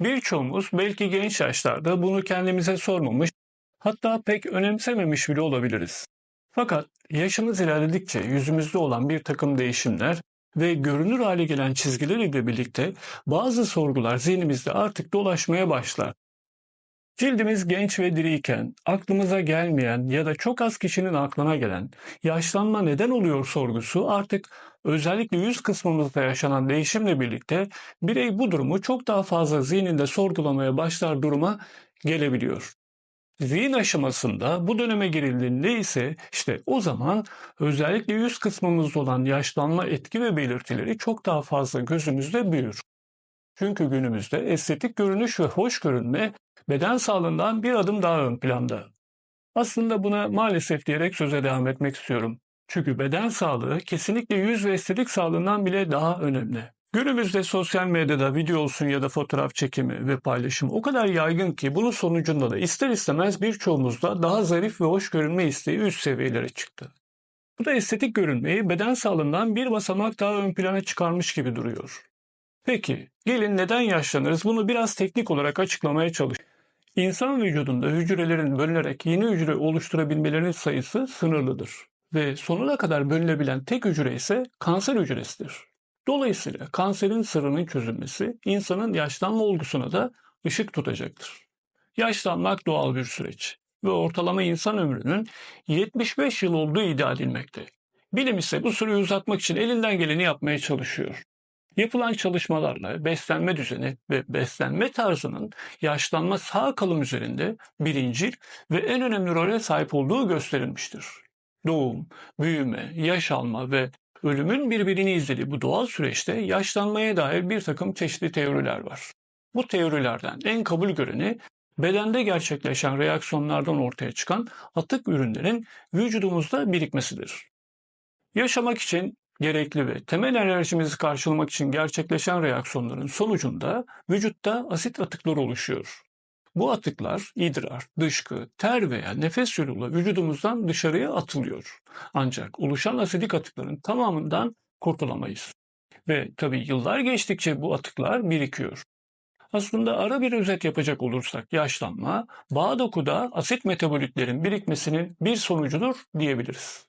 Birçoğumuz belki genç yaşlarda bunu kendimize sormamış, hatta pek önemsememiş bile olabiliriz. Fakat yaşımız ilerledikçe yüzümüzde olan bir takım değişimler ve görünür hale gelen çizgiler ile birlikte bazı sorgular zihnimizde artık dolaşmaya başlar. Cildimiz genç ve diriyken aklımıza gelmeyen ya da çok az kişinin aklına gelen yaşlanma neden oluyor sorgusu artık özellikle yüz kısmımızda yaşanan değişimle birlikte birey bu durumu çok daha fazla zihninde sorgulamaya başlar duruma gelebiliyor. Zihin aşamasında bu döneme girildiğinde ise işte o zaman özellikle yüz kısmımızda olan yaşlanma etki ve belirtileri çok daha fazla gözümüzde büyür. Çünkü günümüzde estetik görünüş ve hoş görünme beden sağlığından bir adım daha ön planda. Aslında buna maalesef diyerek söze devam etmek istiyorum. Çünkü beden sağlığı kesinlikle yüz ve estetik sağlığından bile daha önemli. Günümüzde sosyal medyada video olsun ya da fotoğraf çekimi ve paylaşımı o kadar yaygın ki bunun sonucunda da ister istemez birçoğumuzda daha zarif ve hoş görünme isteği üst seviyelere çıktı. Bu da estetik görünmeyi beden sağlığından bir basamak daha ön plana çıkarmış gibi duruyor. Peki gelin neden yaşlanırız bunu biraz teknik olarak açıklamaya çalış. İnsan vücudunda hücrelerin bölünerek yeni hücre oluşturabilmelerinin sayısı sınırlıdır ve sonuna kadar bölünebilen tek hücre ise kanser hücresidir. Dolayısıyla kanserin sırrının çözülmesi insanın yaşlanma olgusuna da ışık tutacaktır. Yaşlanmak doğal bir süreç ve ortalama insan ömrünün 75 yıl olduğu iddia edilmekte. Bilim ise bu süreyi uzatmak için elinden geleni yapmaya çalışıyor. Yapılan çalışmalarla beslenme düzeni ve beslenme tarzının yaşlanma sağ kalım üzerinde birincil ve en önemli role sahip olduğu gösterilmiştir. Doğum, büyüme, yaş alma ve ölümün birbirini izlediği bu doğal süreçte yaşlanmaya dair bir takım çeşitli teoriler var. Bu teorilerden en kabul göreni bedende gerçekleşen reaksiyonlardan ortaya çıkan atık ürünlerin vücudumuzda birikmesidir. Yaşamak için gerekli ve temel enerjimizi karşılamak için gerçekleşen reaksiyonların sonucunda vücutta asit atıkları oluşuyor. Bu atıklar idrar, dışkı, ter veya nefes yoluyla vücudumuzdan dışarıya atılıyor. Ancak oluşan asidik atıkların tamamından kurtulamayız. Ve tabii yıllar geçtikçe bu atıklar birikiyor. Aslında ara bir özet yapacak olursak yaşlanma, bağ dokuda asit metabolitlerin birikmesinin bir sonucudur diyebiliriz.